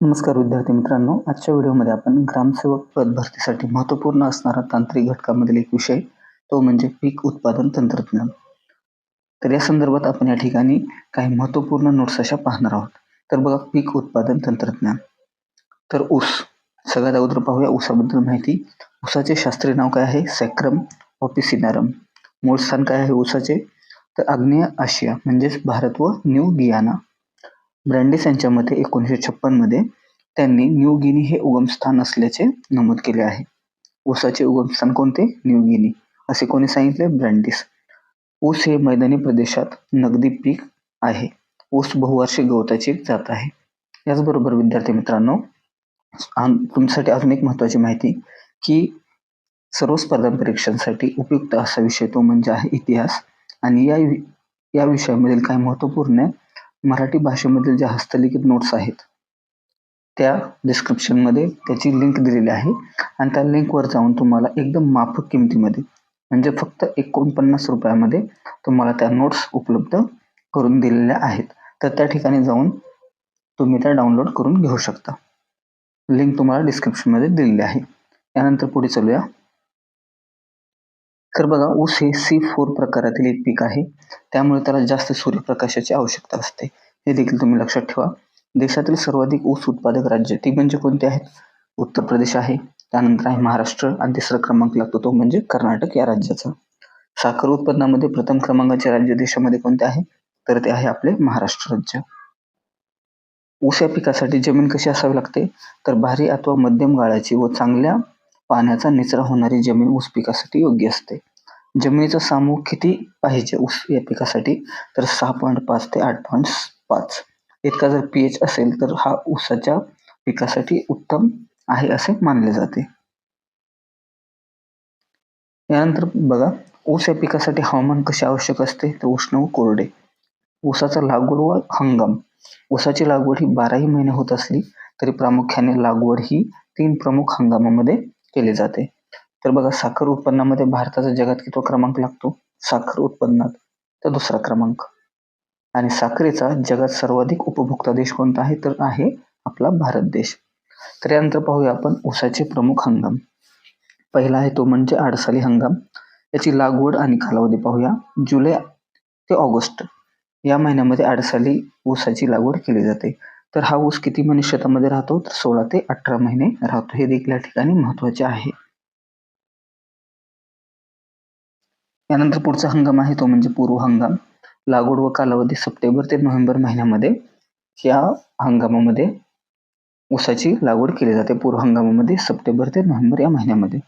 नमस्कार विद्यार्थी मित्रांनो आजच्या व्हिडिओमध्ये आपण ग्रामसेवक पद भरतीसाठी महत्त्वपूर्ण असणारा तांत्रिक घटकामधील एक विषय तो म्हणजे पीक उत्पादन तंत्रज्ञान. तर या संदर्भात आपण या ठिकाणी काही महत्त्वपूर्ण नोट्स अशा पाहणार आहोत. तर बघा पीक उत्पादन तंत्रज्ञान. तर ऊस सगळ्यात अगोदर पाहूया ऊसाबद्दल माहिती. ऊसाचे शास्त्रीय नाव काय आहे? सॅक्रम ऑपिसिनारम मूळ स्थान काय आहे ऊसाचे? तर आग्नेय आशिया म्हणजेच भारत व न्यू गियाना. ब्रँडिस यांच्या मते एकोणीसशे छप्पनमध्ये त्यांनी न्यू गिनी हे उगमस्थान असल्याचे नमूद केले आहे. ऊसाचे उगमस्थान कोणते? New Guinea. असे कोणी सांगितले? ब्रँडिस. ऊस हे मैदानी प्रदेशात नगदी पीक आहे. ऊस बहुवार्षिक गवताची एक जात आहे. याचबरोबर विद्यार्थी मित्रांनो तुमच्यासाठी अजून एक महत्त्वाची माहिती की सर्व स्पर्धा परीक्षांसाठी उपयुक्त असा विषय तो म्हणजे आहे इतिहास. आणि या या विषयामधील काही महत्त्वपूर्ण मराठी भाषेमधील ज्या हस्तलिखित नोट्स आहेत त्या डिस्क्रिप्शनमध्ये त्याची लिंक दिलेली आहे. आणि त्या लिंकवर जाऊन तुम्हाला एकदम माफक किमतीमध्ये म्हणजे फक्त एकोणपन्नास रुपयामध्ये तुम्हाला त्या नोट्स उपलब्ध करून दिलेल्या आहेत. तर त्या ठिकाणी जाऊन तुम्ही त्या डाउनलोड करून घेऊ शकता. लिंक तुम्हाला डिस्क्रिप्शनमध्ये दिलेली आहे. यानंतर पुढे चलूया. तर बघा ऊस हे सी फोर प्रकारातील एक पीक आहे. त्यामुळे त्याला जास्त सूर्यप्रकाशाची आवश्यकता असते. हे देखील तुम्ही लक्षात ठेवा. देशातील सर्वाधिक ऊस उत्पादक राज्य ती म्हणजे कोणते आहेत? उत्तर प्रदेश आहे. त्यानंतर आहे महाराष्ट्र आणि तिसरा क्रमांक लागतो तो म्हणजे कर्नाटक या राज्याचा. साखर उत्पन्नामध्ये प्रथम क्रमांकाचे राज्य देशामध्ये कोणते आहे? तर ते आहे आपले महाराष्ट्र राज्य. ऊस या पिकासाठी जमीन कशी असावी लागते? तर भारी अथवा मध्यम गाळाची व चांगल्या पाण्याचा निचरा होणारी जमीन ऊस पिकासाठी योग्य असते. जमिनीचा सामूह किती पाहिजे ऊस या पिकासाठी? तर सहा पॉईंट पाच ते आठ पॉईंट पाच. इतका जर पी एच असेल तर हा ऊसाच्या पिकासाठी उत्तम आहे असे मानले जाते. यानंतर बघा ऊस या पिकासाठी हवामान कसे आवश्यक असते? तर उष्ण व कोरडे. ऊसाचा लागवड व हंगाम. ऊसाची लागवड ही बाराही महिने होत असली तरी प्रामुख्याने लागवड ही तीन प्रमुख हंगामामध्ये केले जाते. तर बघा साखर उत्पन्नामध्ये भारताचा जगात किती क्रमांक लागतो? साखर उत्पन्नात. तर दुसरा क्रमांक. आणि साखरेचा जगात सर्वाधिक उपभोक्ता देश कोणता आहे? तर आहे आपला भारत देश. तर यानंतर पाहूया आपण ऊसाचे प्रमुख हंगाम. पहिला आहे तो म्हणजे आडसाली हंगाम. याची लागवड आणि कालावधी पाहूया. जुलै ते ऑगस्ट या महिन्यामध्ये आडसाली ऊसाची लागवड केली जाते. तर हा ऊस किती महिने शेतामध्ये राहतो? तर सोळा ते अठरा महिने राहतो. हे देखील या ठिकाणी महत्त्वाचे आहे. यानंतर पुढचा हंगाम आहे तो म्हणजे पूर्व हंगाम. लागवड व कालावधी सप्टेंबर ते नोव्हेंबर महिन्यामध्ये या हंगामामध्ये ऊसाची लागवड केली जाते. पूर्व हंगामामध्ये सप्टेंबर ते नोव्हेंबर या महिन्यामध्ये.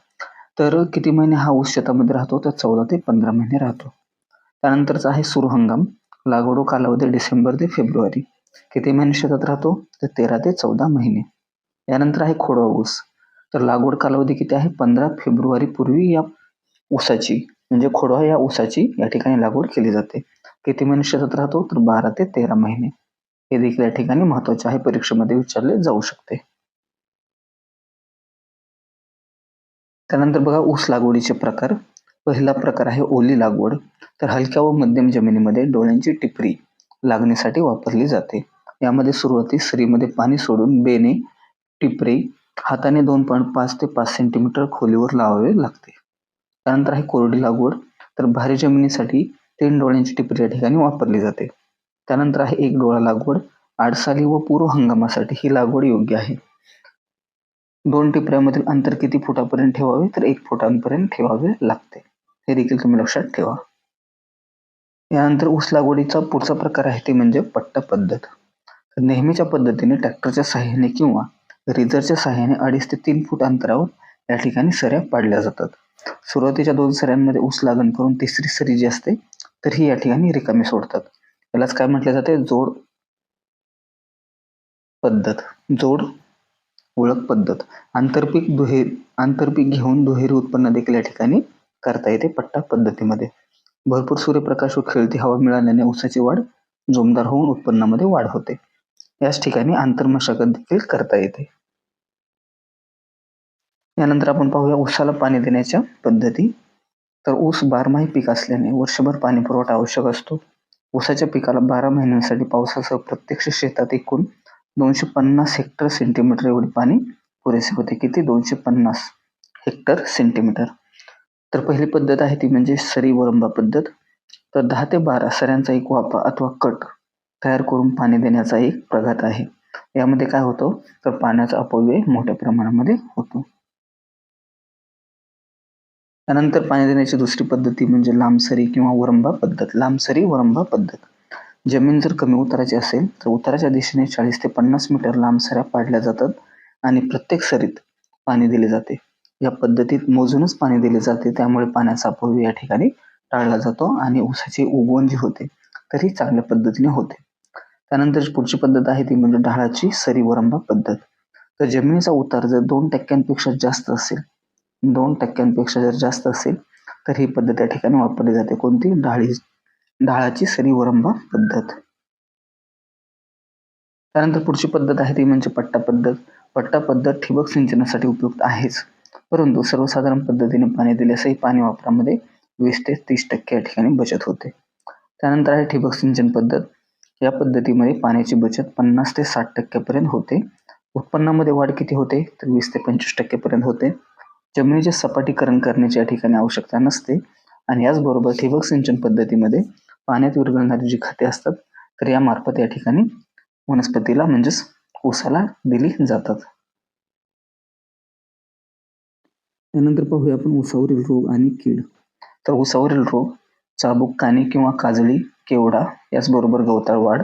तर किती महिने हा ऊस शेतामध्ये राहतो? तर चौदा ते पंधरा महिने राहतो. त्यानंतरचा आहे सुरू हंगाम. लागवड व कालावधी डिसेंबर ते फेब्रुवारी. किती महिने शेतात राहतो? तर तेरा ते चौदा महिने. यानंतर आहे खोडवा ऊस. तर लागवड कालावधी किती आहे? पंधरा फेब्रुवारी पूर्वी या ऊसाची म्हणजे खोडवा या ऊसाची या ठिकाणी लागवड केली जाते. किती महिने शेतात राहतो? तर बारा ते तेरा महिने. हे देखील या ठिकाणी महत्त्वाचे आहे. परीक्षेमध्ये विचारले जाऊ शकते. त्यानंतर बघा ऊस लागवडीचे प्रकार. पहिला प्रकार आहे ओली लागवड. तर हलक्या व मध्यम जमिनीमध्ये डोळ्यांची टिपरी. लागण्यासाठी वापरली जाते. यामध्ये सुरुवातीस स्त्रीमध्ये पाणी सोडून बेने टिपरे हाताने दोन पॉईंट पाच ते पाच सेंटीमीटर खोलीवर लावावे लागते. त्यानंतर आहे कोरडी लागवड. तर भारी जमिनीसाठी तीन डोळ्यांची टिपरी या ठिकाणी वापरली जाते. त्यानंतर आहे एक डोळा लागवड. आडसाली व पूर्व हंगामासाठी ही लागवड योग्य आहे. दोन टिपऱ्यामधील अंतर किती फुटापर्यंत ठेवावे? तर एक फुटांपर्यंत ठेवावे लागते. हे देखील तुम्ही लक्षात ठेवा. यानंतर ऊस लागवडीचा पुढचा प्रकार आहे ते म्हणजे पट्टा पद्धत. नेहमीच्या पद्धतीने ट्रॅक्टरच्या साह्याने किंवा रिझरच्या साह्याने अडीच ते तीन फूट अंतरावर या ठिकाणी सऱ्या पाडल्या जातात. सुरुवातीच्या दोन सऱ्यांमध्ये ऊस लागण करून तिसरी सरी जी असते तर ही या ठिकाणी रिकामी सोडतात. यालाच काय म्हटले जाते? जोड पद्धत. जोड ओळख पद्धत. आंतरपीक दुहे आंतरपीक घेऊन दुहेरी उत्पन्न देखील या ठिकाणी करता येते पट्टा पद्धतीमध्ये. भरपूर सूर्यप्रकाश व खेळती हवा मिळाल्याने ऊसाची वाढ जोमदार होऊन उत्पन्नामध्ये वाढ होते. याच ठिकाणी आंतरमशागत देखील करता येते. यानंतर आपण पाहूया ऊसाला पाणी देण्याच्या पद्धती. तर ऊस बारमाही पीक असल्याने वर्षभर पाणी पुरवठा आवश्यक असतो. ऊसाच्या पिकाला बारा महिन्यांसाठी पावसासह प्रत्यक्ष शेतात एकूण दोनशे पन्नास हेक्टर सेंटीमीटर एवढे पाणी पुरेसे होते. किती? दोनशे पन्नास हेक्टर सेंटीमीटर. तर पहिली पद्धत आहे ती म्हणजे सरी वरंबा पद्धत. तर दहा ते बारा सऱ्यांचा एक वापा अथवा कट तयार करून पाणी देण्याचा एक प्रघात आहे. यामध्ये काय होतं? तर पाण्याचा अपव्यय मोठ्या प्रमाणामध्ये होतो. त्यानंतर पाणी देण्याची दुसरी पद्धती म्हणजे लांबसरी किंवा वरंबा पद्धत. लांबसरी वरंबा पद्धत. जमीन जर कमी उताराची असेल तर उताराच्या दिशेने चाळीस ते पन्नास मीटर लांब सऱ्या पाडल्या जातात आणि प्रत्येक सरीत पाणी दिले जाते. या पद्धतीत मोजूनच पाणी दिले जाते. त्यामुळे पाण्याचा अपव्यय या ठिकाणी टाळला जातो आणि ऊसाची उगवण जी होते तरी चांगल्या पद्धतीने होते. त्यानंतर पुढची पद्धत आहे ती म्हणजे ढाळाची सरी वरंबा पद्धत. तर जमिनीचा उतार जर दोन टक्क्यांपेक्षा जास्त असेल दोन टक्क्यांपेक्षा जर जास्त असेल तर ही पद्धत या ठिकाणी वापरली जाते. कोणती? ढाळी ढाळाची सरी वरंबा पद्धत. त्यानंतर पुढची पद्धत आहे ती म्हणजे पट्टा पद्धत. पट्टा पद्धत ठिबक सिंचनासाठी उपयुक्त आहेच. परंतु सर्वसाधारण पद्धतीने पाणी दिल्यासही पाणी वापरामध्ये वीस ते तीस टक्के या ठिकाणी बचत होते. त्यानंतर आहे ठिबक सिंचन पद्धत. या पद्धतीमध्ये पाण्याची बचत पन्नास ते साठ टक्क्यापर्यंत होते. उत्पन्नामध्ये वाढ किती होते? तर वीस ते पंचवीस टक्केपर्यंत होते. जमिनीचे सपाटीकरण करण्याची या ठिकाणी आवश्यकता नसते. आणि याचबरोबर ठिबक सिंचन पद्धतीमध्ये पाण्यात विरघळणारी जी खते असतात तर या मार्फत या ठिकाणी वनस्पतीला म्हणजेच ऊसाला दिली जातात. त्यानंतर पाहूया आपण उसावरील रोग आणि कीड. तर उसावरील रोग चाबूक काने किंवा काजळी केवडा याचबरोबर गवताळ वाढ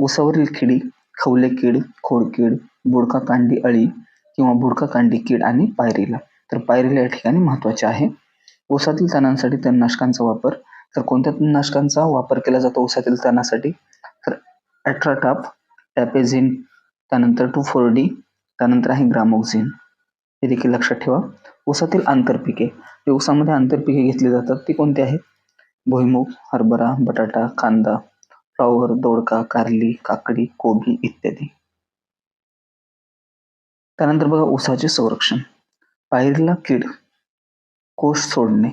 उसावरील किडी खवले कीड खोडकीड बुडका कांडी अळी किंवा बुडका कांडी कीड आणि पायरीला. तर पायरीला या ठिकाणी महत्त्वाचे आहे. ऊसातील तणांसाठी तणनाशकांचा वापर. तर कोणत्या तणनाशकांचा वापर केला जातो उसातील तणासाठी? तर ॲट्राटाप टॅपेझिन त्यानंतर टू फोर डी त्यानंतर आहे ग्रामोक्झिन. हे देखील लक्षात ठेवा. ऊसातील आंतरपिके जे ऊसामध्ये आंतरपिके घेतली जातात ती कोणती आहेत? भुईमूग हरभरा बटाटा कांदा फ्लॉवर दोडका कारली काकडी कोबी इत्यादी. त्यानंतर बघा ऊसाचे संरक्षण. पायरीला कीड कोष सोडणे.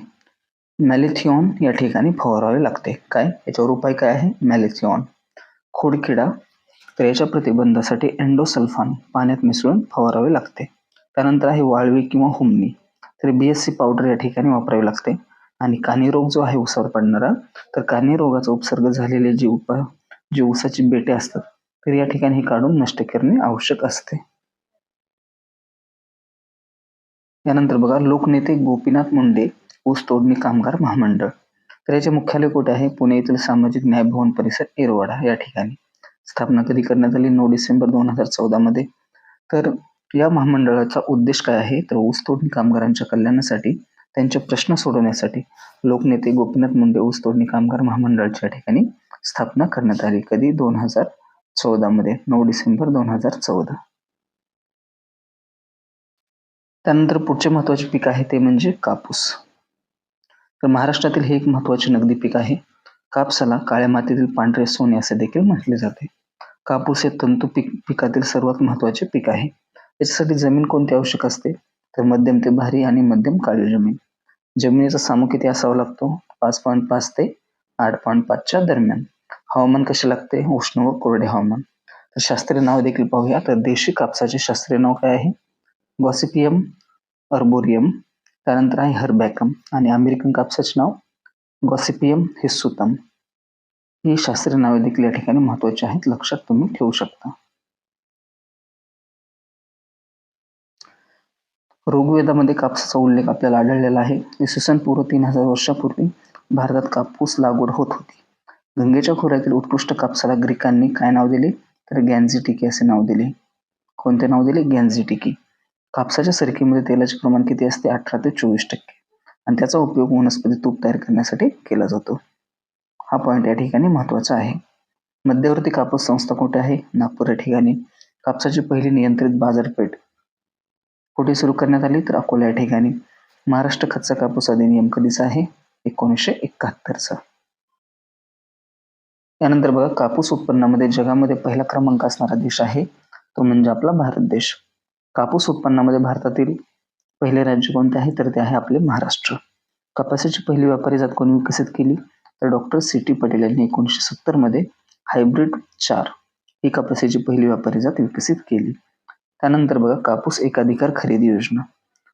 मॅलेथिऑन या ठिकाणी फवारावे लागते. काय? याच्यावर उपाय काय आहे? मॅलेथिऑन खोडकिडा तर याच्या प्रतिबंधासाठी एन्डोसल्फान पाण्यात मिसळून फवारावे लागते. त्यानंतर आहे वाळवी किंवा हुमणी तर बी एस सी पावडर या ठिकाणी वापरावी लागते. आणि कानी रोग जो आहे उसावर पडणारा तर कानी रोगाचा उपसर्ग झालेले जे उप जे उसाची बेटे असतात तर या ठिकाणी हे काढून नष्ट करणे आवश्यक असते. यानंतर बघा लोकनेते गोपीनाथ मुंडे ऊस तोडणी कामगार महामंडळ. तर याचे मुख्यालय कुठे आहे? पुणे येथील सामाजिक न्याय भवन परिसर एरवाडा या ठिकाणी. स्थापना कधी करण्यात आली? नऊ डिसेंबर दोन हजार चौदा मध्ये. तर या महामंडळाचा उद्देश काय आहे? तर ऊसतोडणी कामगारांच्या कल्याणासाठी त्यांचे प्रश्न सोडवण्यासाठी लोकनेते गोपीनाथ मुंडे ऊसतोडणी कामगार महामंडळाच्या ठिकाणी स्थापना करण्यात आली. कधी? दोन हजार चौदा मध्ये. नऊ डिसेंबर दोन हजार चौदा. त्यानंतर पुढचे महत्त्वाचे पीक आहे ते म्हणजे कापूस. तर महाराष्ट्रातील हे एक महत्त्वाचे नगदी पीक आहे. कापसाला काळ्या मातीतील पांढरे सोने असे देखील म्हटले जाते. कापूस हे तंतू पीक पिकातील सर्वात महत्त्वाचे पीक आहे. याच्यासाठी जमीन कोणती आवश्यक असते? तर मध्यम ते भारी आणि मध्यम काळी जमीन. जमिनीचा सामू किती असावा लागतो. पाच पॉईंट पाच ते आठ पॉईंट पाचच्या दरम्यान. हवामान कसे लागते? उष्ण व कोरडे हवामान. तर शास्त्रीय नाव देखील पाहूया. तर देशी कापसाचे शास्त्रीय नाव काय आहे? गॉसिपियम अर्बोरियम त्यानंतर आहे हरबॅकम आणि अमेरिकन कापसाचे नाव गॉसिपियम हिस्सुतम ही शास्त्रीय नावे देखील या ठिकाणी महत्वाची आहेत. लक्षात तुम्ही ठेवू शकता. ऋग्वेदामध्ये कापसाचा उल्लेख आपल्याला आढळलेला आहे. इसवी सन पूर्व तीन हजार वर्षापूर्वी भारतात कापूस लागवड होत होती. गंगेच्या खोऱ्यातील उत्कृष्ट कापसाला ग्रीकांनी काय नाव दिले? तर गॅन्झिटिकी असे नाव दिले. कोणते नाव दिले? गॅन्झिटिकी कापसाच्या सरकीमध्ये तेलाचे प्रमाण किती असते? अठरा ते चोवीस टक्के. आणि त्याचा उपयोग वनस्पती तूप तयार करण्यासाठी केला जातो. हा पॉईंट या ठिकाणी महत्त्वाचा आहे. मध्यवर्ती कापूस संस्था कुठे आहे? नागपूर या ठिकाणी. कापसाची पहिली नियंत्रित बाजारपेठ कुठे सुरू करण्यात आली तर अकोला या ठिकाणी. महाराष्ट्र खच्चा कापूस अधिनियम कधीचा आहे? एकोणीसशे एकाहत्तरचा. यानंतर बघा कापूस उत्पन्नामध्ये जगामध्ये पहिला क्रमांक असणारा देश आहे तो म्हणजे आपला भारत देश. कापूस उत्पन्नामध्ये भारतातील पहिले राज्य कोणते आहे? तर ते आहे आपले महाराष्ट्र. कपासाची पहिली व्यापारी जात कोणी विकसित केली? तर डॉक्टर सी. टी. पटेल यांनी एकोणीसशे सत्तरमध्ये हायब्रिड चार ही कपाशीची पहिली व्यापारी जात विकसित केली. त्यानंतर बघा कापूस एकाधिकार खरेदी योजना.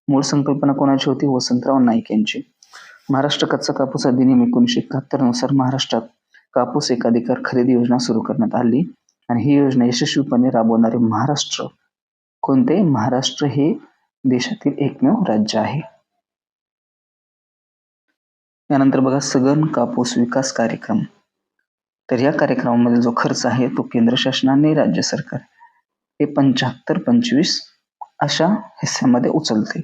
मूळ संकल्पना कोणाची होती? वसंतराव नाईक यांची. महाराष्ट्र कच्चा कापूस अधिनियम एकोणीसशे एकाहत्तरनुसार महाराष्ट्रात कापूस एकाधिकार खरेदी योजना सुरू करण्यात आली आणि ही योजना यशस्वीपणे राबवणारे महाराष्ट्र. कोणते? महाराष्ट्र हे देशातील एकमेव राज्य आहे. यानंतर बघा सघन कापूस विकास कार्यक्रम. तर या कार्यक्रमामध्ये जो खर्च आहे तो केंद्र शासनाने राज्य सरकार हे पंच्याहत्तर पंचवीस अशा हिस्स्यामध्ये उचलते.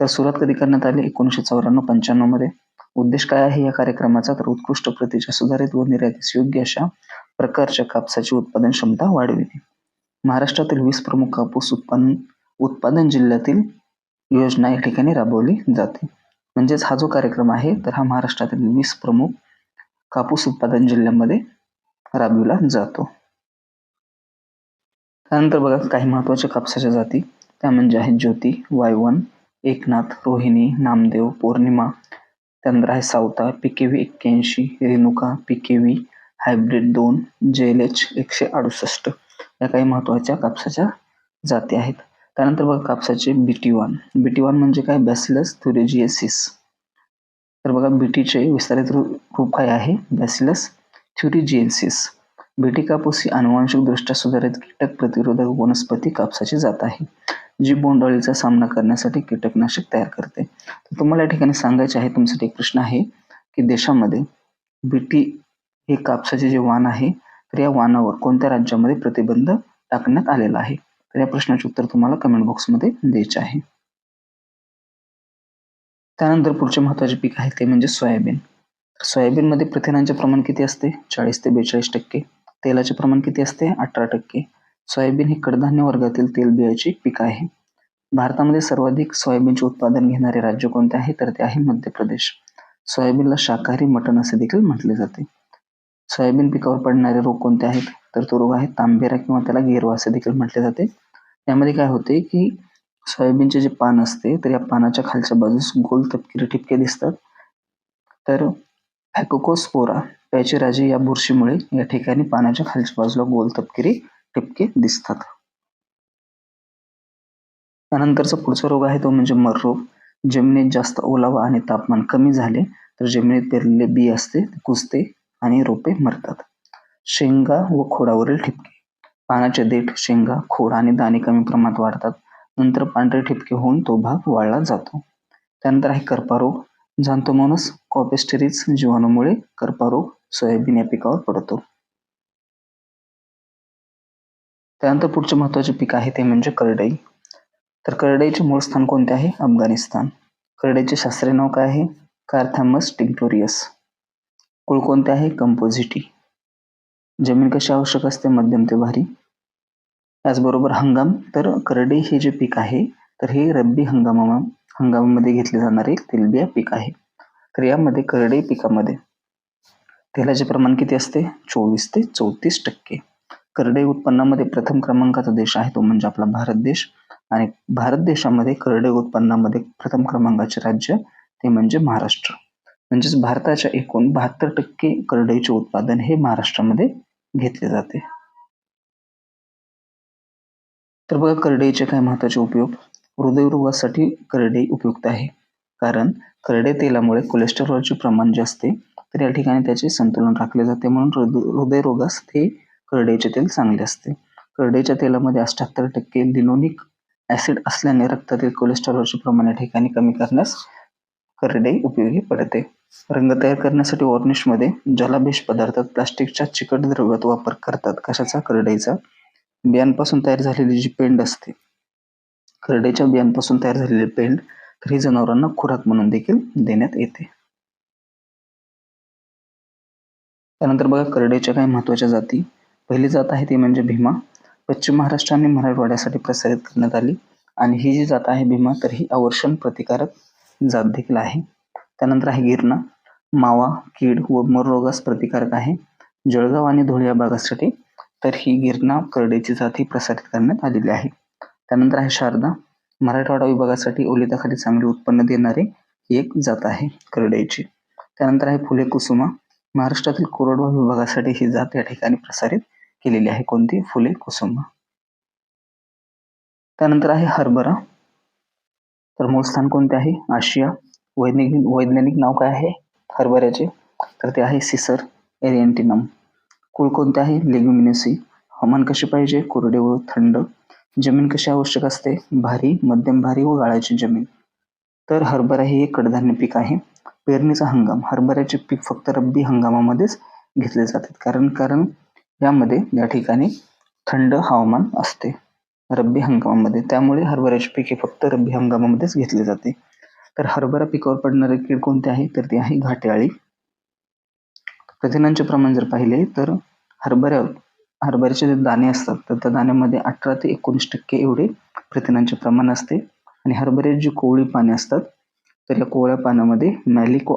तर सुरुवात कधी करण्यात आली? एकोणीसशे चौऱ्याण्णव पंच्याण्णवमध्ये उद्देश काय आहे या कार्यक्रमाचा? तर उत्कृष्ट प्रतीच्या सुधारित व निर्यातीस योग्य अशा प्रकारच्या कापसाची उत्पादन क्षमता वाढविणे महाराष्ट्रातील वीस प्रमुख कापूस उत्पादन उत्पादन जिल्ह्यातील योजना या ठिकाणी राबवली जाते. म्हणजेच हा जो कार्यक्रम आहे तर हा महाराष्ट्रातील वीस प्रमुख कापूस उत्पादन जिल्ह्यामध्ये राबविला जातो. त्यानंतर बघा काही महत्त्वाच्या कापसाच्या जाती. त्या म्हणजे आहेत ज्योती वायवन एकनाथ रोहिणी नामदेव पौर्णिमा त्यानंतर आहे सावता पिकेवी एक्क्याऐंशी रेणुका पिकेवी हायब्रिड दोन जेल एच एकशे अडुसष्ट. या काही महत्त्वाच्या कापसाच्या जाती आहेत. त्यानंतर बघा कापसाचे बीटी वन बीटी वन म्हणजे काय? बॅसिलस थ्युरेजिएसिस तर बघा बीटीचे विस्तारित रूप काय आहे? बॅसिलस थ्युरिजिएन्सिस बीटी कापूस ही अनुवांशिकदृष्ट्या सुधारित कीटक प्रतिरोधक वनस्पती कापसाची जात आहे जी बोंडअळीचा सामना करण्यासाठी कीटकनाशक तयार करते. तर तुम्हाला या ठिकाणी सांगायचे आहे तुमच्यासाठी एक प्रश्न आहे की देशामध्ये बीटी हे कापसाचे जे वाण आहे तर या वाणावर कोणत्या राज्यामध्ये प्रतिबंध टाकण्यात आलेला आहे? तर या प्रश्नाचे उत्तर तुम्हाला कमेंट बॉक्समध्ये द्यायचे आहे. त्यानंतर पुढचे महत्त्वाचे पीक आहे ते म्हणजे सोयाबीन. सोयाबीनमध्ये प्रथिनांचे प्रमाण किती असते? चाळीस ते बेचाळीस टक्के. तेलाचे प्रमाण किती असते? अठरा टक्के. सोयाबीन हे कडधान्य वर्गातील तेलबियाचे पीक आहे. भारतामध्ये सर्वाधिक सोयाबीनचे उत्पादन घेणारे राज्य कोणते आहे? तर ते आहे मध्य प्रदेश सोयाबीनला शाकाहारी मटण असे देखील म्हटले जाते. सोयाबीन पिकावर पडणारे रोग कोणते आहेत? तर तो रोग आहे तांबेरा किंवा त्याला गेरवा असे देखील म्हटले जाते. यामध्ये काय होते की सोयाबीनचे जे पान असते तर या पानाच्या खालच्या बाजूस गोल तपकिरी ठिपके दिसतात. तर फॅकोकोस्पोरा राजे या बुरशीमुळे या ठिकाणी पाण्याच्या खालच्या बाजूला गोल तपकिरी टिपके दिसतात. त्यानंतरचा पुढचा रोग आहे तो म्हणजे मर रोग. जमिनीत जास्त ओलावा आणि तापमान कमी झाले तर जमिनीत पेरलेले बी असते कुजते आणि रोपे मरतात. शेंगा व खोडावरील ठिपके. पानाचे देठ शेंगा खोड आणि दाणे कमी प्रमाणात वाढतात. नंतर पांढरे ठिपके होऊन तो भाग वाळला जातो. त्यानंतर आहे करपारोग झांतोमोनस कॉपेस्टेरिस जीवाणूमुळे करपारोग सोयाबीन या पिकावर पडतो. त्यानंतर पुढचे महत्त्वाचे पीक आहे ते म्हणजे करडई. तर करडईचे मूळ स्थान कोणते आहे? अफगाणिस्तान. करडईचे शास्त्रीय नाव काय आहे? कार्थॅमस टिंक्टोरियस कुळ कोणते आहे? कंपोझिटी. जमीन कशी आवश्यक असते? मध्यम ते भारी. त्याचबरोबर हंगाम. तर करडई हे जे पीक आहे तर हे रब्बी हंगामा हंगामामध्ये घेतले जाणारे तेलबिया पीक आहे. तर यामध्ये करडई पिकामध्ये तेलाचे प्रमाण किती असते? चोवीस ते चौतीस टक्के. करडे उत्पन्नामध्ये प्रथम क्रमांकाचा देश आहे तो म्हणजे आपला भारत देश. आणि भारत देशामध्ये करडे उत्पन्नामध्ये प्रथम क्रमांकाचे राज्य ते म्हणजे महाराष्ट्र. म्हणजेच भारताच्या एकूण बहात्तर टक्के करडईचे उत्पादन हे महाराष्ट्रामध्ये घेतले जाते. तर बघा करडईचे काय महत्त्वाचे उपयोग? हृदयरोगासाठी करडई उपयुक्त आहे. कारण करडे तेलामुळे कोलेस्टेरॉलचे प्रमाण जे असते तर या ठिकाणी त्याचे संतुलन राखले जाते. म्हणून हृदयरोगास ते करडईचे तेल चांगले असते. करडईच्या तेलामध्ये अष्ट्याहत्तर टक्के लिनोनिक ऍसिड असल्याने रक्तातील कोलेस्ट्रॉलचे प्रमाण या ठिकाणी कमी करण्यास करडई उपयोगी पडते. रंग तयार करण्यासाठी मध्ये जलाभेश पदार्थात प्लास्टिकच्या चिकट द्रव्यात वापर करतात. कशाचा? करडईचा. बियांपासून तयार झालेली जी पेंड असते. करडईच्या बियांपासून तयार झालेली पेंड तर ही जनावरांना खुराक म्हणून देखील देण्यात येते. त्यानंतर बघा करडेच्या काही महत्त्वाच्या जाती. पहिली जात आहे ती म्हणजे भीमा. पश्चिम महाराष्ट्र आणि मराठवाड्यासाठी प्रसारित करण्यात आली. आणि ही जी जात आहे भीमा तर ही अवर्षण प्रतिकारक जात देखील आहे. त्यानंतर आहे गिरणा. मावा कीड व मररोगास प्रतिकारक आहे. जळगाव आणि धुळे या भागासाठी तर ही गिरणा करडेची जात ही प्रसारित करण्यात आलेली आहे. त्यानंतर आहे शारदा. मराठवाडा विभागासाठी ओलिताखाली चांगले उत्पन्न देणारे एक जात आहे करडईची. त्यानंतर आहे फुले कुसुमा. महाराष्ट्रातील कोरडवाहू विभागासाठी ही जात या ठिकाणी प्रसारित केलेली आहे. कोणती? फुले कुसुम त्यानंतर आहे हरभरा. तर मूळ स्थान कोणते आहे? आशिया. वैज्ञानिक वैज्ञानिक नाव काय आहे? हरभऱ्याचे. तर ते आहे सिसर एरियंटिनम. कुळ कोणते आहे? लेग्युमिनेसी. हवामान कसे पाहिजे? कोरडे व थंड. जमीन कशी आवश्यक असते? भारी मध्यम भारी व गाळाची जमीन. तर हरभरा हे एक कडधान्य पीक आहे. पेरणीचा हंगाम. हरभऱ्याचे पीक फक्त रब्बी हंगामामध्येच घेतले जातात. कारण कारण यामध्ये या ठिकाणी थंड हवामान असते. रब्बी हंगामामध्ये. त्यामुळे हरभऱ्याचे पीक हे फक्त रब्बी हंगामामध्येच घेतले जाते. तर हरभरा पिकावर पडणारे कीड कोणते आहे? तर ते आहे घाटेआळी प्रथिनांचे प्रमाण जर पाहिले तर हरभऱ्या हरभऱ्याचे जे दाणे असतात तर त्या दाण्यामध्ये अठरा ते एकोणीस टक्के एवढे प्रथिनांचे प्रमाण असते. आणि हरभऱ्याची जी कोवळी पाने असतात तर या कोवळ्या पाण्यामध्ये मॅलिक व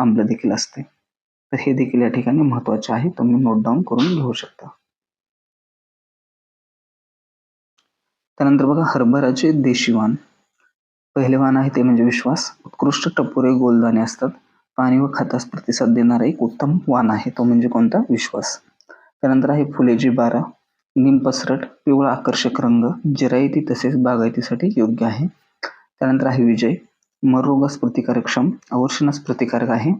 आम्ल देखील असते. तर हे देखील या ठिकाणी महत्त्वाचे आहे. तुम्ही नोट डाऊन करून घेऊ शकता. त्यानंतर बघा हरभराचे देशी वाण. पहिले वाण आहे ते म्हणजे विश्वास. उत्कृष्ट टपोरे गोलदाणे असतात. पाणी व खतास प्रतिसाद देणारा एक उत्तम वाण आहे. तो म्हणजे कोणता? विश्वास. त्यानंतर आहे फुलेजी बारा. निमपसरट पिवळा आकर्षक रंग जिरायती तसेच बागायतीसाठी योग्य आहे. त्यानंतर आहे विजय. मरोगास प्रतिकारक्षम अवर्षणास प्रतिकारक आहे.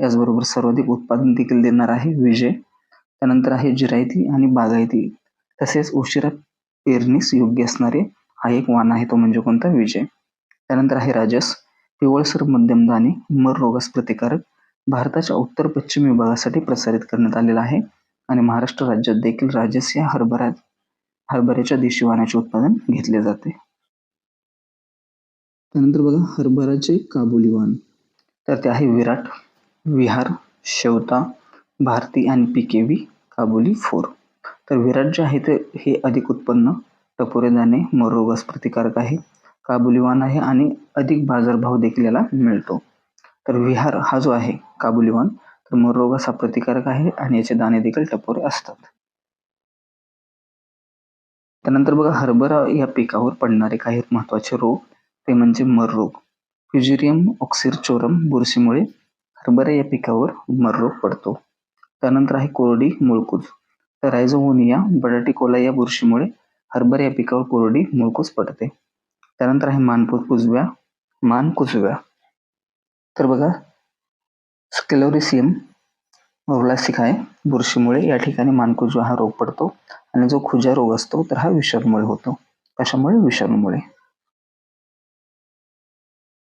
याचबरोबर सर्वाधिक उत्पादन देखील देणार आहे विजय. त्यानंतर आहे जिरायती आणि बागायती. तसेच उशिरा पेरणीस योग्य असणारे हा एक वाण आहे तो म्हणजे कोणता? विजय. त्यानंतर आहे राजस. पिवळसर मध्यम दाणे मर रोगास प्रतिकारक. भारताच्या उत्तर पश्चिम विभागासाठी प्रसारित करण्यात आलेला आहे आणि महाराष्ट्र राज्यात देखील राजस या हरभरा हरभऱ्याच्या देशी वाणाचे उत्पादन घेतले जाते. त्यानंतर बघा हरभराचे काबुली वाण तर ते आहे विराट विहार शेवता भारती आणि पिकेवी काबुली फोर. तर विराट जे आहे ते हे अधिक उत्पन्न टपोरे दाणे मरोगास प्रतिकारक आहे काबुलीवान आहे आणि अधिक बाजारभाव देखील याला मिळतो. तर विहार हा जो आहे काबुलीवान तर मरोगास हा प्रतिकारक आहे आणि याचे दाणे देखील टपोरे असतात. त्यानंतर बघा हरभरा या पिकावर पडणारे काही महत्त्वाचे रोग ते म्हणजे मर रोग. ऑक्सिरचोरम बुरशीमुळे हरभरा या पिकावर मर रोग पडतो. त्यानंतर आहे कोरडी मुळकूज. तर रायझोमोनिया बटाटिकोला या बुरशीमुळे हरभरा या पिकावर कोरडी मुळकूज पडते. त्यानंतर आहे मानपूर कुजव्या मान कुजव्या. तर बघा स्केलोरिसियम ओलासिक आहे. बुरशीमुळे या ठिकाणी मानकुजवा हा रोग पडतो. आणि जो खुजा रोग असतो तर हा विषाणूमुळे होतो. कशामुळे? विषाणूमुळे.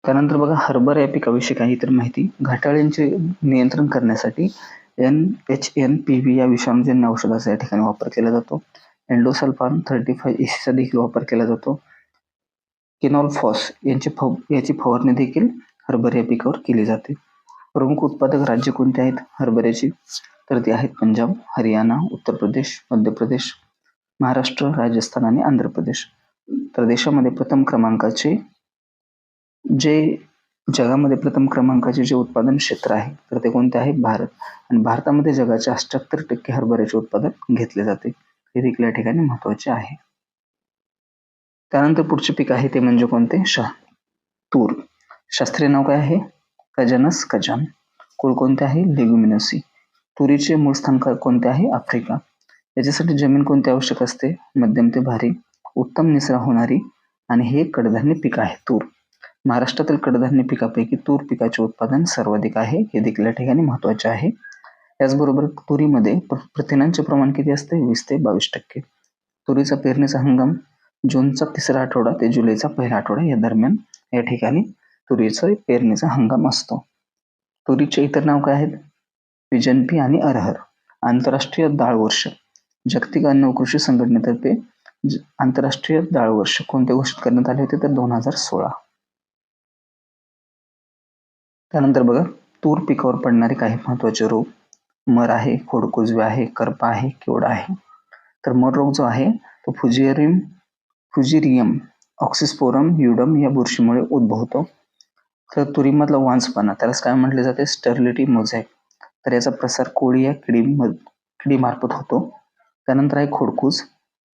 त्यानंतर बघा हरभरा या पिकाविषयी काही तर माहिती. घाटाळ्यांचे नियंत्रण करण्यासाठी N H N P V या विषाणूजन्य औषधाचा या ठिकाणी वापर केला जातो. एन्डोसल्फान थर्टी फाय एसीचा देखील वापर केला जातो. किनॉल फॉस यांची फव याची फवारणी देखील हरभरा या पिकावर केली जाते. प्रमुख उत्पादक राज्य कोणते आहेत? हरभऱ्याची. तर ते आहेत पंजाब हरियाणा उत्तर प्रदेश मध्य प्रदेश महाराष्ट्र राजस्थान आणि आंध्र प्रदेश. तर देशामध्ये प्रथम क्रमांकाचे जे जगामध्ये प्रथम क्रमांकाचे जे उत्पादन क्षेत्र आहे तर ते कोणते आहे? भारत. आणि भारतामध्ये जगाचे अष्ट्याहत्तर टक्के हरभऱ्याचे उत्पादन घेतले जाते. हे देखील या ठिकाणी महत्त्वाचे आहे. त्यानंतर पुढचे पीक आहे ते म्हणजे कोणते? शा तूर. शास्त्रीय नाव काय आहे? Cajanus cajan. कुळ कोणते आहे? लेग्युमिनसी. तुरीचे मूळ स्थान कोणते आहे? आफ्रिका. याच्यासाठी जमीन कोणती आवश्यक असते? मध्यम ते भारी. उत्तम निसरा होणारी आणि हे कडधान्य पीक आहे तूर. महाराष्ट्रातील कडधान्य पिकापैकी तूर पिकाचे उत्पादन सर्वाधिक आहे हे देखील या ठिकाणी महत्त्वाचे आहे. त्याचबरोबर तुरीमध्ये प्रथिनांचे प्रमाण किती असते? वीस ते बावीस टक्के. तुरीचा पेरणीचा हंगाम जूनचा तिसरा आठवडा ते जुलैचा पहिला आठवडा या दरम्यान या ठिकाणी तुरीचा पेरणीचा हंगाम असतो. तुरीचे इतर नाव काय आहेत? विजनपी आणि अरहर. आंतरराष्ट्रीय डाळ वर्ष. जागतिक अन्न व कृषी संघटनेतर्फे आंतरराष्ट्रीय डाळ वर्ष कोणते घोषित करण्यात आले होते? तर दोन हजार सोळा. त्यानंतर बघा तूर पिकावर पडणारे काही महत्त्वाचे रोग मर आहे खोडकुजवे आहे करपा आहे केवडा आहे. तर मर रोग जो आहे तो फुजिरियम फ्युजिरियम ऑक्सिस्पोरम युडम या बुरशीमुळे उद्भवतो तर तुरीमधला वांसपणा त्यालाच काय म्हटले जाते? Sterility mosaic. तर याचा प्रसार कोळी या किडी किडीमार्फत होतो. त्यानंतर आहे खोडकूज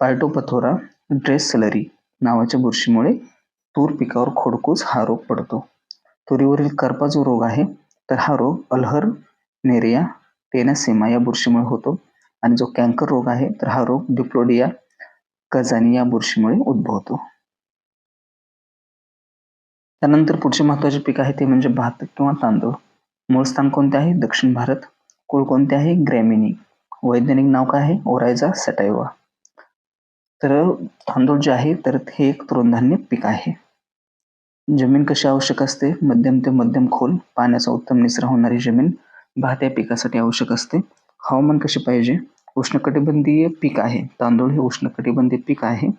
पार्टोपथोरा ड्रेस सलरी नावाच्या बुरशीमुळे तूर पिकावर खोडकूज हा रोग पडतो. तुरीवरील करपा जो रोग आहे तर हा रोग अल्हर नेरिया टेनासेमा या बुरशीमुळे होतो. आणि जो कॅन्कर रोग आहे तर हा रोग डिप्लोडिया कजानी या बुरशीमुळे उद्भवतो त्यानंतर पुढचे महत्त्वाचे पीक आहे ते म्हणजे भात किंवा तांदूळ. मूळ स्थान कोणते आहे? दक्षिण भारत. कुळ कोणते आहे? ग्रॅमिनी. वैज्ञानिक नाव काय आहे? ओरायझा सटायवा. तर तांदूळ जे आहे तर हे एक तृणधान्य पीक आहे. जमीन कशी आवश्यक असते? मध्यम ते मध्यम खोल. पाण्याचा उत्तम निचरा होणारी जमीन. भात या पिकासाठी आवश्यक असते. हवामान कसे पाहिजे? उष्णकटिबंधीय पीक आहे. तांदूळ हे उष्णकटिबंधीय पीक आहे.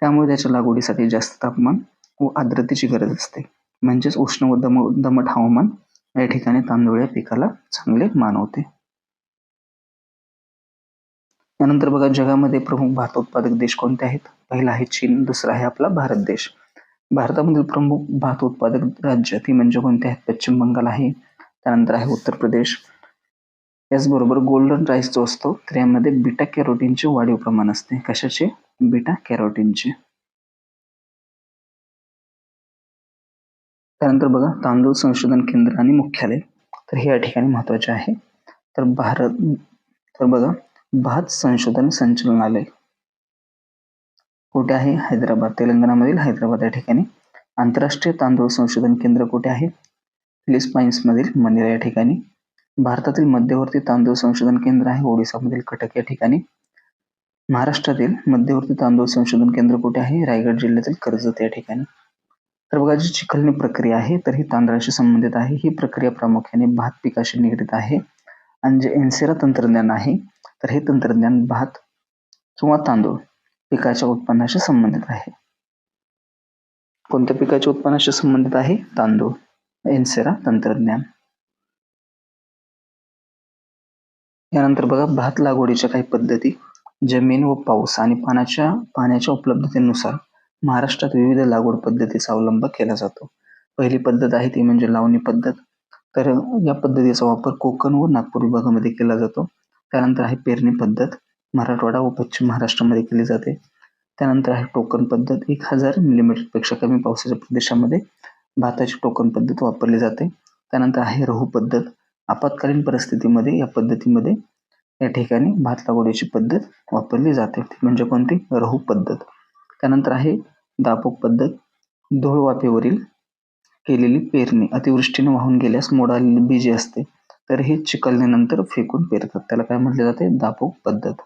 त्यामुळे त्याच्या लागवडीसाठी जास्त तापमान व आर्द्रतेची गरज असते. म्हणजेच उष्ण व दम दमट हवामान या ठिकाणी तांदूळ या पिकाला चांगले मानवते यानंतर बघा जगामध्ये प्रमुख भात उत्पादक देश कोणते आहेत? पहिला आहे चीन दुसरा आहे आपला भारत देश. भारतामधील प्रमुख भात उत्पादक राज्य ती म्हणजे कोणते आहेत? पश्चिम बंगाल आहे त्यानंतर आहे उत्तर प्रदेश. याचबरोबर गोल्डन राईस जो असतो तर यामध्ये बीटा कॅरोटीनचे वाढीव प्रमाण असते. कशाचे? बीटा कॅरोटीनचे त्यानंतर बघा तांदूळ संशोधन केंद्र आणि मुख्यालय. तर हे या ठिकाणी महत्त्वाचे आहे. तर भारत तर बघा भात संशोधन संचालनालय. कुठे आहे हैदराबाद. तेलंगणामधील हैदराबाद या ठिकाणी. आंतरराष्ट्रीय तांदूळ संशोधन केंद्र कुठे आहे? फिलिस्पाईन्समधील मंदिर या ठिकाणी. भारतातील मध्यवर्ती तांदूळ संशोधन केंद्र आहे. ओडिसामधील कटक या ठिकाणी. महाराष्ट्रातील मध्यवर्ती तांदूळ संशोधन केंद्र कुठे आहे? रायगड जिल्ह्यातील कर्जत या ठिकाणी. तर बघा जी चिखलणी प्रक्रिया आहे तर ही तांदळाशी संबंधित आहे. ही प्रक्रिया प्रामुख्याने भात पिकाशी निगडीत आहे. आणि जे एनसेरा तंत्रज्ञान आहे तर हे तंत्रज्ञान भात किंवा तांदूळ पिकाच्या उत्पन्नाशी संबंधित आहे. कोणत्या पिकाच्या उत्पन्नाशी संबंधित आहे? तांदूळ एन्सेरा तंत्रज्ञान. यानंतर बघा भात लागवडीच्या काही पद्धती. जमीन व पाऊस आणि पाण्याच्या पाण्याच्या उपलब्धतेनुसार महाराष्ट्रात विविध लागवड पद्धतीचा अवलंब केला जातो. पहिली पद्धत आहे ती म्हणजे लावणी पद्धत. तर या पद्धतीचा वापर कोकण व नागपूर विभागामध्ये केला जातो. त्यानंतर आहे पेरणी पद्धत. मराठवाडा व पश्चिम महाराष्ट्रामध्ये केली जाते. त्यानंतर आहे टोकन पद्धत. एक हजार मिलीमीटरपेक्षा कमी पावसाच्या प्रदेशामध्ये भाताची टोकन पद्धत वापरली जाते. त्यानंतर आहे रहू पद्धत. आपत्कालीन परिस्थितीमध्ये या पद्धतीमध्ये या ठिकाणी भात लागवडीची पद्धत वापरली जाते. म्हणजे कोणती? रहू पद्धत. त्यानंतर आहे दापोक पद्धत. धुळवापेवरील केलेली पेरणी. अतिवृष्टीने वाहून गेल्यास मोडालेली बीजे असते. तर हे चिकलण्यानंतर फेकून पेरतात. त्याला काय म्हटले जाते? दापोक पद्धत.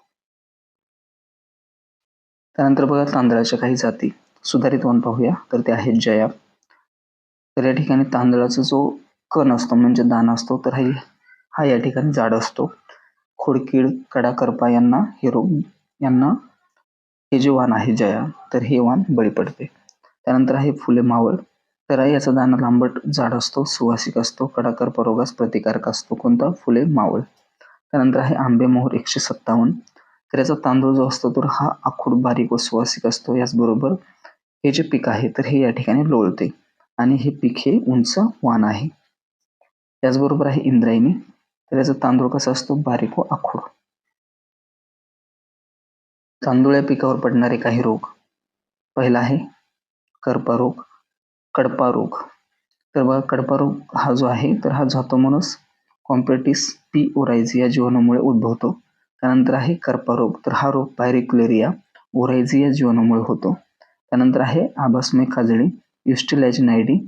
त्यानंतर बघा तांदळाच्या काही जाती सुधारित वन पाहूया. तर ते आहेत जया. तर या ठिकाणी तांदळाचा जो कण असतो म्हणजे दाना असतो तर हा हा या ठिकाणी जाड असतो. खोडकीड कडा करपा यांना हे रोग यांना हे जे वाण आहे जया तर हे वाण बळी पडते. त्यानंतर आहे फुले मावळ. तर याचा दाना लांबट जाड असतो सुवासिक असतो कडाकर रोगास प्रतिकारक असतो. कोणता? फुले मावळ. त्यानंतर आहे आंबे मोहर एकशे सत्तावन्न. तर याचा तांदूळ जो असतो तर हा आखूड बारीक व सुवासिक असतो. याचबरोबर हे जे पीक आहे तर हे या ठिकाणी लोळते आणि हे पीक हे उंच वाण आहे. त्याचबरोबर आहे इंद्रायणी. तर याचा तांदूळ कसा असतो? बारीक व आखूड. तांदूळ या पिकावर पडणारे काही रोग. पहिला आहे करपा रोग कडपा रोग. तर बघा कडपा रोग हा जो आहे तर हा झॉतोमोनस कॉम्प्रेटिस पी ओरायझी या जीवाणूमुळे उद्भवतो. त्यानंतर आहे करपा रोग. तर हा रोग पायरिक्युलेरिया ओरायझी या जीवाणूमुळे होतो. त्यानंतर आहे आभासमय खाजळी युस्टिलॅजिनायडी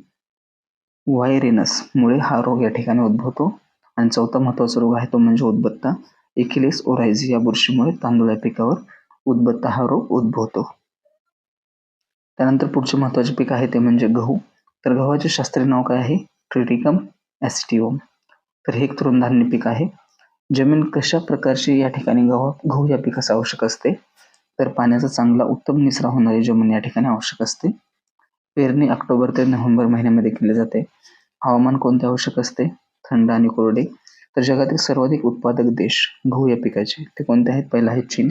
व्हायरेनसमुळे हा रोग या ठिकाणी उद्भवतो. आणि चौथा महत्त्वाचा रोग आहे तो म्हणजे उद्बत्ता. एकिलेस ओरायझी या बुरशीमुळे तांदूळ या पिकावर उद्बत्ता हा रोग उद्भवतो. त्यानंतर पुढचे महत्त्वाचे पीक आहे ते म्हणजे गहू. तर गव्हाचे शास्त्रीय नाव काय आहे? ट्रिटिकम ॲसिटिओम तर हे एक तृणधान्य पीक आहे. जमीन कशा प्रकारची या ठिकाणी गहू गहू या पिकास आवश्यक असते? तर पाण्याचा चांगला उत्तम निचरा होणारी जमीन या ठिकाणी आवश्यक असते. पेरणी ऑक्टोबर ते नोव्हेंबर महिन्यामध्ये केली जाते. हवामान कोणते आवश्यक असते? थंड आणि कोरडे. तर जगातील सर्वाधिक उत्पादक देश गहू या पिकाचे. ते कोणते आहेत? पहिला आहे चीन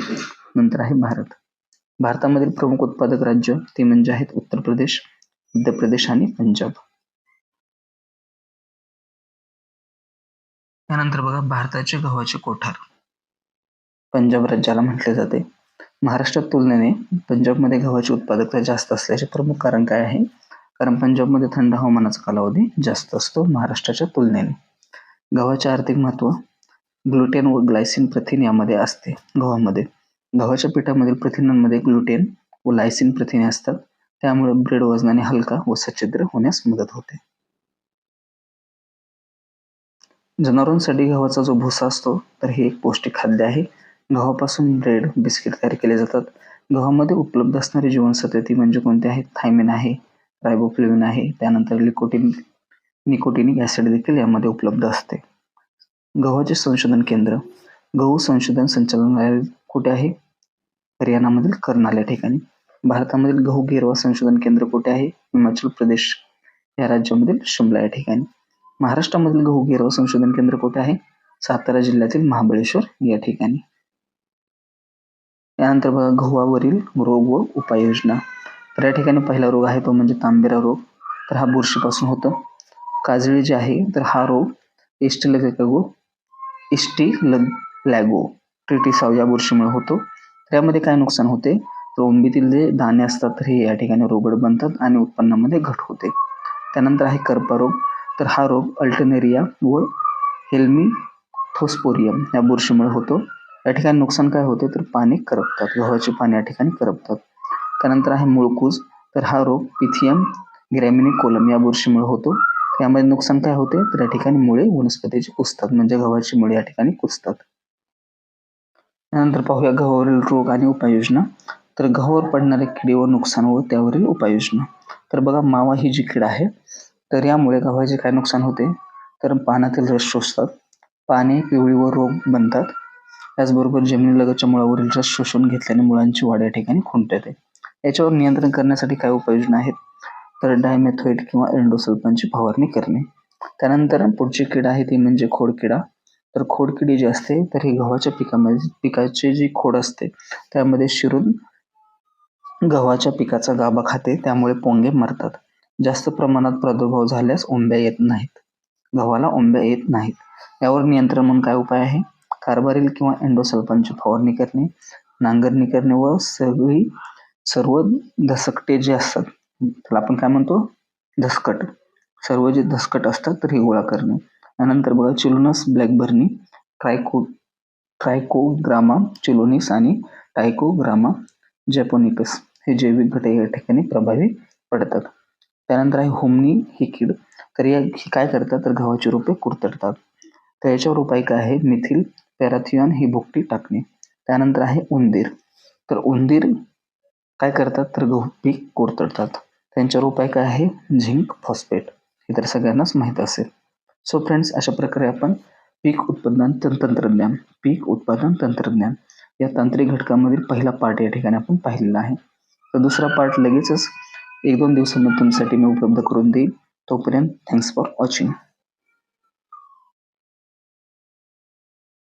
नंतर आहे भारत. भारतामधील प्रमुख उत्पादक राज्य ते म्हणजे आहेत उत्तर प्रदेश मध्य प्रदेश आणि पंजाब. त्यानंतर बघा भारताचे गव्हाचे कोठार. पंजाब राज्याला म्हटले जाते. महाराष्ट्रात तुलनेने पंजाबमध्ये गव्हाची उत्पादकता जास्त असल्याचे प्रमुख कारण काय आहे? कारण पंजाबमध्ये थंड हवामानाचा कालावधी जास्त असतो महाराष्ट्राच्या तुलनेने. गव्हाचे आर्थिक महत्त्व ग्लुटेन व ग्लायसिन प्रथिन यामध्ये असते गव्हामध्ये. गव्हाच्या पिठामधील प्रथिनांमध्ये ग्लुटेन व लायसिन प्रथिने असतात. त्यामुळे ब्रेड वजनाने हलका व सच्छिद्र होण्यास मदत होते. जनावरांसाठी गव्हाचा जो भुसा असतो तर हे एक पौष्टिक खाद्य आहे. गव्हापासून ब्रेड बिस्किट तयार केले जातात. गव्हामध्ये उपलब्ध असणारी जीवनसत्वे ती म्हणजे कोणती आहेत? थायमिन आहे रायबोफ्लेविन आहे त्यानंतर लिकोटिन निकोटिनिक ॲसिड देखील यामध्ये उपलब्ध असते. गव्हाचे संशोधन केंद्र गहू संशोधन संचालनालय कुठे आहे? हरियाणामधील कर्नाल या ठिकाणी. भारतामधील गहू गेरवा संशोधन केंद्र कुठे आहे? हिमाचल प्रदेश या राज्यामधील शिमला या ठिकाणी. महाराष्ट्रामधील गहू गिरव संशोधन केंद्र कुठे आहे? सातारा जिल्ह्यातील महाबळेश्वर या ठिकाणी. यानंतर बघा गव्हावरील रोग व उपाययोजना. तर या ठिकाणी पहिला रोग आहे तो म्हणजे तांबेरा रोग. तर हा बुरशीपासून होतो. काजळी जे आहे तर हा रोग इस्टिलगो इस्टी लग लॅगो ट्रिटिसाव या बुरशीमुळे होतो. त्यामध्ये काय नुकसान होते? तर ओंबीतील जे दाणे असतात तर हे या ठिकाणी रोगड बनतात आणि उत्पन्नामध्ये घट होते. त्यानंतर आहे कर्परोग तर हा रोग अल्टनेरिया व हेल्मी थोस्पोरियम या बुरशीमुळे होतो. या ठिकाणी नुकसान काय होते तर पाने करपतात गव्हाचे पाने या ठिकाणी करपतात. त्यानंतर आहे मुळकूज तर हा रोग पिथियम ग्रॅमिनी कोलम या बुरशीमुळे होतो. त्यामध्ये नुकसान काय होते तर या ठिकाणी मुळे वनस्पतीची कुसतात म्हणजे गव्हाची मुळे या ठिकाणी कुसतात त्यानंतर पाहूया गव्हावरील रोग आणि उपाययोजना. तर गव्हावर पडणारे किडे व नुकसान व त्यावरील उपाययोजना. तर बघा मावा ही जी कीड आहे तर यामुळे गव्हाचे काय नुकसान होते तर पानातील रस शोषतात. पाने पिवळी व रोग बनतात. त्याचबरोबर जमिनीलगतच्या मुळावरील रस शोषून घेतल्याने मुळांची वाढ या ठिकाणी खुंटते याच्यावर नियंत्रण करण्यासाठी काय उपाययोजना आहेत. तर डायमेथोइट किंवा एंडोसल्फानची फवारणी करणे. त्यानंतर पुढची कीड आहे ती म्हणजे खोडकिडा तर खोडकिडी जी असते तर ही गव्हाच्या पिकामध्ये पिकाची जी खोड असते त्यामध्ये शिरून गव्हाच्या पिकाचा गाभा खाते. त्यामुळे पोंगे मरतात. जास्त प्रमाणात प्रादुर्भाव झाल्यास ओंब्या येत नाहीत. गव्हाला ओंब्या येत नाहीत. यावर नियंत्रण म्हणून काय उपाय आहे? कार्बारिल किंवा एंडोसल्फानची फवारणी करणे नांगरणी करणे व सगळी सर्व धसकटे जे असतात त्याला आपण काय म्हणतो? धसकट. सर्व जे धसकट असतात तर हे गोळा करणे. त्यानंतर बघा चिलोनस ब्लॅकबर्नी ट्रायको ट्रायकोग्रामा चिलोनिस आणि टायकोग्रामा जॅपोनिकस हे जैविक घटक या ठिकाणी प्रभावी पडतात. त्यानंतर आहे होमनी ही कीड. तर या काय करतात तर गव्हाची रोपे कुरतडतात. तर याच्यावर उपाय काय आहे? मिथिल पॅराथियॉन ही भुकटी टाकणे. त्यानंतर आहे उंदीर. तर उंदीर काय करतात तर गहू पीक कोरतडतात. त्यांच्यावर उपाय काय आहे? Zinc phosphate. हे तर सगळ्यांनाच माहीत असेल. सो फ्रेंड्स अशा प्रकारे आपण पीक उत्पादन तंत्रज्ञान पीक उत्पादन तंत्रज्ञान या तांत्रिक घटकामधील पहिला पार्ट या ठिकाणी आपण पाहिलेला आहे. तर दुसरा पार्ट लगेचच एक दोन दिवसांमध्ये तुमच्यासाठी मी उपलब्ध करून देईन. तोपर्यंत थँक्स फॉर वॉचिंग